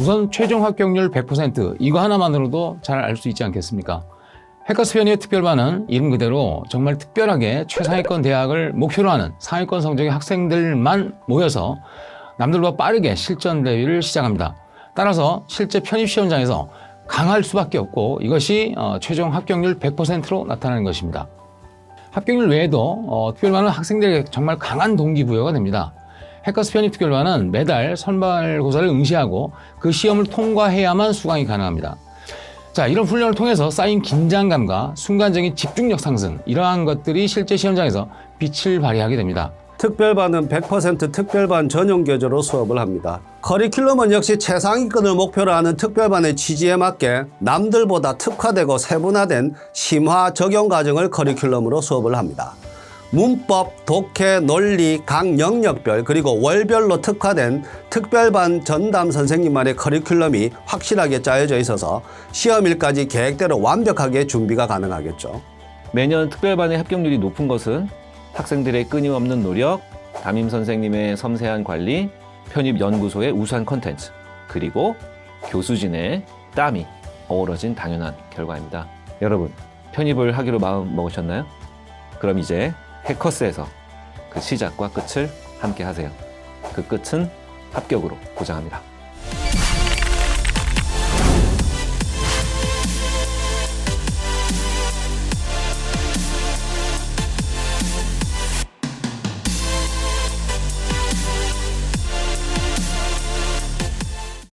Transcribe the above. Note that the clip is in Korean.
우선 최종 합격률 100% 이거 하나만으로도 잘 알 수 있지 않겠습니까? 해커스 편의의 특별반은 이름 그대로 정말 특별하게 최상위권 대학을 목표로 하는 상위권 성적의 학생들만 모여서 남들보다 빠르게 실전 대회를 시작합니다. 따라서 실제 편입 시험장에서 강할 수밖에 없고 이것이 어, 최종 합격률 100%로 나타나는 것입니다. 합격률 외에도 어, 특별반은 학생들에게 정말 강한 동기부여가 됩니다. 해커스 편입 특별반은 매달 선발고사를 응시하고 그 시험을 통과해야만 수강이 가능합니다. 자, 이런 훈련을 통해서 쌓인 긴장감과 순간적인 집중력 상승, 이러한 것들이 실제 시험장에서 빛을 발휘하게 됩니다. 특별반은 100% 특별반 전용 교재로 수업을 합니다. 커리큘럼은 역시 최상위권을 목표로 하는 특별반의 취지에 맞게 남들보다 특화되고 세분화된 심화 적용 과정을 커리큘럼으로 수업을 합니다. 문법, 독해, 논리, 각 영역별 그리고 월별로 특화된 특별반 전담 선생님만의 커리큘럼이 확실하게 짜여져 있어서 시험일까지 계획대로 완벽하게 준비가 가능하겠죠. 매년 특별반의 합격률이 높은 것은 학생들의 끊임없는 노력, 담임 선생님의 섬세한 관리, 편입 연구소의 우수한 컨텐츠, 그리고 교수진의 땀이 어우러진 당연한 결과입니다. 여러분, 편입을 하기로 마음 먹으셨나요? 그럼 이제 해커스에서 그 시작과 끝을 함께 하세요. 그 끝은 합격으로 보장합니다.